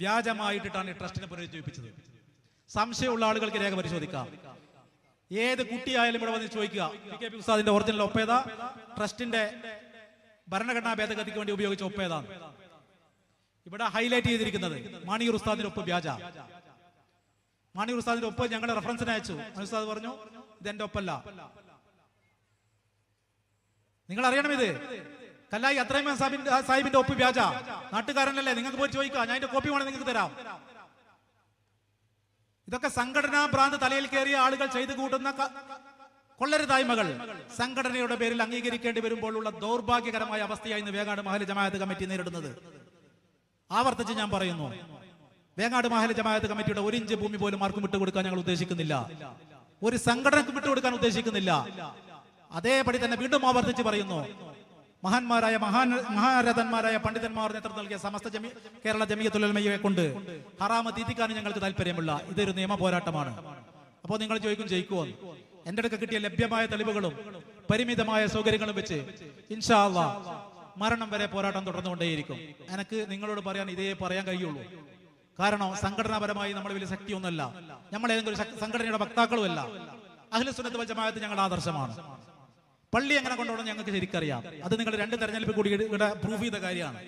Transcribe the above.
വ്യാജമായിട്ടിട്ടാണ് ഈ ട്രസ്റ്റിനെ പുനരുജ്ജീവിപ്പിച്ചത്. സംശയമുള്ള ആളുകൾക്ക് രേഖ പരിശോധിക്കാം. ഏത് കുട്ടിയായാലും ഇവിടെ വന്ന് ചോദിക്കുക. പി കെ പി ഉസ്താദിന്റെ ഒറിജിനൽ ഒപ്പേത ട്രസ്റ്റിന്റെ ഭരണഘടനാ ഭേദഗതിക്ക് വേണ്ടി ഉപയോഗിച്ച ഒപ്പേതാണ് ഇവിടെ ഹൈലൈറ്റ് ചെയ്തിരിക്കുന്നത് മാണിയൂർ ഉസ്താദിന്റെ ഒപ്പ് വ്യാജ. മാണിയൂർ ഉസ്താദിന്റെ ഒപ്പ് ഞങ്ങൾ റെഫറൻസിന് അയച്ചു. മാണി ഉസ്താദ് പറഞ്ഞു ഇതെന്റെ ഒപ്പല്ല. നിങ്ങൾ അറിയണം ഇത്. കല്ലായി അത്രയും സാഹിബിന്റെ ഒപ്പ് വ്യാജ. നാട്ടുകാരനല്ലേ? നിങ്ങൾക്ക് പോയി ചോദിക്കുക. ഞാൻ അതിന്റെ കോപ്പി വേണം നിങ്ങൾക്ക് തരാം. ഇതൊക്കെ സംഘടനാ ഭ്രാന്ത് തലയിൽ കയറിയ ആളുകൾ ചെയ്തു കൂട്ടുന്ന കൊള്ളരുതായ്മകൾ. സംഘടനയുടെ പേരിൽ അംഗീകരിക്കേണ്ടി വരുമ്പോഴുള്ള ദൗർഭാഗ്യകരമായ അവസ്ഥയായി ഇന്ന് വേങ്ങാട് മഹൽ ജമാഅത്ത് കമ്മിറ്റി നേരിടുന്നത്. ആവർത്തിച്ച് ഞാൻ പറയുന്നു. വേങ്ങാട് മഹൽ ജമാഅത്ത് കമ്മിറ്റിയുടെ ഒരു ഇഞ്ച് ഭൂമി പോലും ആർക്കും വിട്ടുകൊടുക്കാൻ ഞങ്ങൾ ഉദ്ദേശിക്കുന്നില്ല. ഒരു സംഘടനക്കും വിട്ടുകൊടുക്കാൻ ഉദ്ദേശിക്കുന്നില്ല. അതേപടി തന്നെ വീണ്ടും ആവർത്തിച്ച് പറയുന്നു. മഹാന്മാരായ മഹാൻ മഹാരഥന്മാരായ പണ്ഡിതന്മാർ നേതൃത്വം നൽകിയ സമസ്ത ജമി കേരള ജമിയത്തുലമയെ കൊണ്ട് ഹറാമ തീറ്റിക്കാൻ ഞങ്ങൾക്ക് താല്പര്യമുള്ള ഇതൊരു നിയമ പോരാട്ടമാണ്. അപ്പോൾ നിങ്ങൾ ചോദിക്കും ജയിക്കുമോ എന്റെ അടുക്ക കിട്ടിയ ലഭ്യമായ തെളിവുകളും പരിമിതമായ സൗകര്യങ്ങളും വെച്ച് ഇൻഷാ അള്ളാ മരണം വരെ പോരാട്ടം തുടർന്നുകൊണ്ടേയിരിക്കും. എനിക്ക് നിങ്ങളോട് പറയാൻ ഇതേ പറയാൻ കഴിയുള്ളൂ. കാരണം സംഘടനാപരമായി നമ്മൾ വലിയ ശക്തിയൊന്നുമല്ല. നമ്മൾ ഏതെങ്കിലും സംഘടനയുടെ വക്താക്കളുമല്ല. അഖിലസുനത്ത് വൽ ജമാഅത്ത് ഞങ്ങളുടെ ആദർശമാണ്. പള്ളി എങ്ങനെ കൊണ്ടുപോകണം ഞങ്ങൾക്ക് ശരിക്കറിയാം. അത് നിങ്ങൾ രണ്ട് തെരഞ്ഞെടുപ്പ് കൂടി ഇവിടെ പ്രൂഫ് ചെയ്ത കാര്യമാണ്.